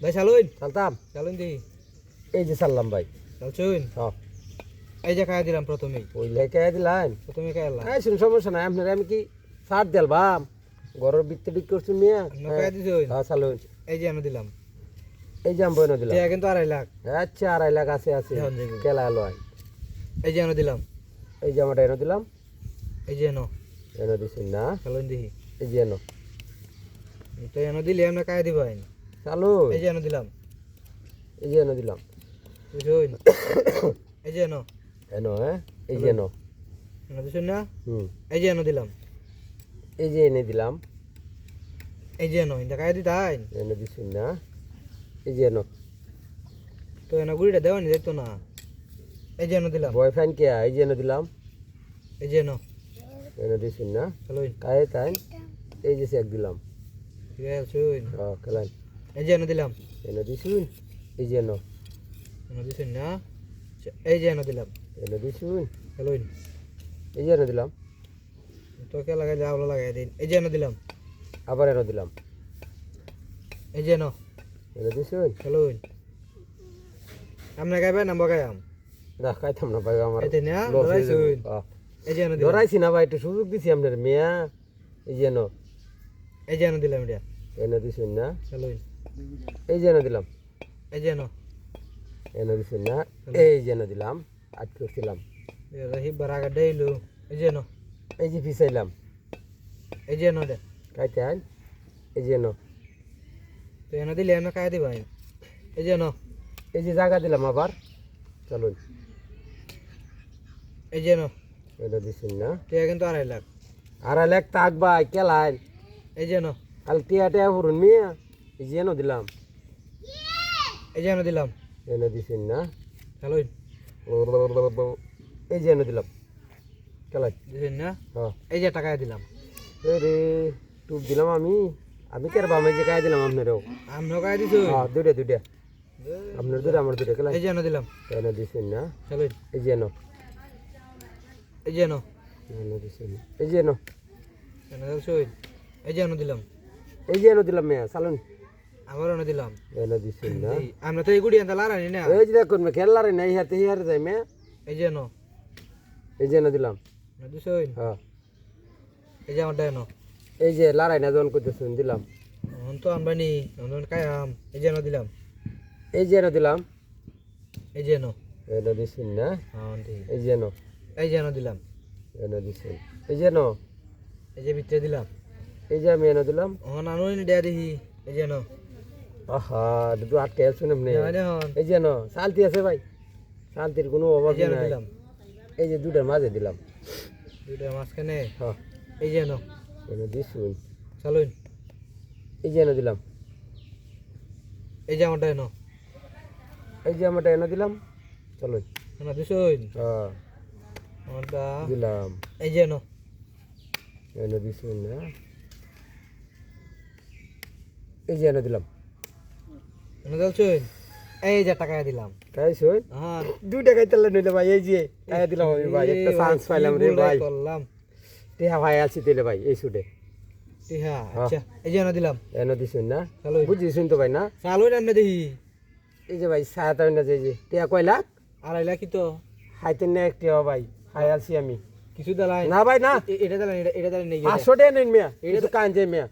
ভাই চালুন চালতাম চালুন দি। এই যে চাললাম ভাই। চালছুন হ্যাঁ এই যে খাই দিলাম প্রথমেই। ওই লেখা দিলেন প্রথমে খাই আল্লাহ হ্যাঁ শুন সমস্যা নাই। আপনার আমি কি সার দেলবাম ঘরের ভিতরে ঠিক করছুন মিয়া। খাই দিছুন? হ্যাঁ চালুন এই যে আমি দিলাম। এই যে আমি বইন দিলাম। কিন্তু আড়াই লাখ। আচ্ছা আড়াই লাখ আছে আছে। কেলা লয়। এই যে আমি দিলাম। এই যে আমারটা এনে দিলাম। এই যে এনো। এনে দিছেন না। চালুন দিহি। এই যে এনো। তো এনো দিলে আমরা খাই দিব আইন। চালু এই যে দিলাম এই যে দিলাম বুঝুন এই যে এনো এনো হ্যাঁ এই যে এনো দিছুন না হুম এই যে দিলাম এই যে এনে দিলাম এই যে এনো ইন্দা খাই দিতা আইন এনে দিছেন না এই যে এনো তো এনো গুড়িটা দেওয়া নি দেখতো না এই যে এনো দিলাম বয়ফ্রেন্ড কে এই যে এনে দিলাম এই যে এনো এনে দিছেন না কায়ে তাই এই যে চেক দিলাম ঠিক আছে শুন হ্যাঁ খেলান এই যে এনো দিলাম। এনে দিছুন? এই যে এনো। এনো দিছুন না? এই যে এনো দিলাম। এনে দিছুন? এই যে এনে দিলাম। তোকে লাগাই যাওয়া লাগাই দিন। এই যে এনো দিলাম। আবার এনে দিলাম। এই যে এনো। এনে দিছুন? চালুন আপনি গাইবেন না বগাইয়াম না খাইতাম না ভাই আমার না? ধরাইছুন। এই যে এনো দিলাম। ধরাইছি না ভাই একটু সুযোগ দিছি আপনার মেয়া। এই যে এনো। এই যে এনো দিলাম এটা এনে দিছুন না এই যে দিলাম এই যে এনো দিছুন না এই যে দিলাম আট করছিলাম রাহি বারাগা ডেইলু এই যে এই যে ফিসাইলাম এই যে দে খাইতে আইন এই যে তো এনো দিলে আমরা খাই দিব এই যে এই যে জায়গা দিলাম আবার চলুন এই যে এনো এনে দিছুন না কিন্তু আড়াই লাখ আর লেখ তাক ভাই কেলাইন এই যে কাল টিয়া টিয়া ফুরুন মিয়া এই যে এনো দিলাম এই যে এনো দিলাম এনে দিছুন না চালুন এই যে এনে দিলাম কেলাই দিছেন না হ্যাঁ এই যে টাকা দিলাম রে টুপ দিলাম আমি আমি কের বামে যে কায় দিলাম আপনারও আমরা খাই দিছু হ্যাঁ দুইটা দুইটা আপনার দুইটা আমার দুইটা কেলাই এই যে এনো দিলাম এনে দিছেন না চালুন এই যে এনো এই যে এনো এনে দিছেন এই যে এনো দিলাম এই যে এনো দিলাম মেয়া চালুন আবার এনো দিলাম এনে দিছেন না আমরা তো এই গুড়ি আনতে লারানি না এই যে দেখুন মে খেলারে নাই হাতে হিয়ারে যাই মেয়া এই যে এনো এই যে এনো দিলাম এনো দিছুন হ্যাঁ এই যে আমারটা এনো এই যে লারাই না জন করতেছেন দিলাম এখন তো আনবানি এখন কায়াম এই যে এনো দিলাম এই যে এনো দিলাম এই যে এনো এনে দিছেন না হ্যাঁ এই যে এনো এই যে এনো দিলাম এনে দিছেন এই যে এনো এই যে ভিতরে দিলাম এই যে আমি এনে দিলাম এখন আনো নি দেখি এই যে এনো আহা দুটো আটকে আপনি দেওয়া এই যে এনো শান্তি আছে ভাই শান্তির কোনো অভাব নাই এই যে দুটার মাঝে দিলাম দুইটা মাঝখানে হ্যাঁ এই যে এনো এনে দিছুন চালুন এই যে এনে দিলাম এই যে আমারটা এনো এই যে আমারটা এনে দিলাম চলো এনো দিছুন হ্যাঁ আমারটা দিলাম এই যে এনো এনে দিছুন না এই যে এনে দিলাম। এনো এই যে টাকা দিলাম। তাই শুন হ্যাঁ। দুইটা খাইতে নিলে ভাই এই যে টাকা দিলাম আমি ভাই একটা চান্স পাইলাম রে ভাই। করলাম? টেহা ভাই আছি তেলে ভাই এই সুটে হ্যাঁ আচ্ছা এই যে এনো দিলাম। এনে দিছুন না? বুঝিছুন তো ভাই না? চালুন এনে দেখি এই যে ভাই সাত না যে। টেহা কয় লাখ? আড়াই লাখ তো। হাইতে না একটি ভাই হাই আছি আমি। কিছু দিলাই। না ভাই না। এটা দিলেন এটা দিলেন নেই। পাঁচশো টাকা নিন মিয়া। এটা তো যে মিয়া।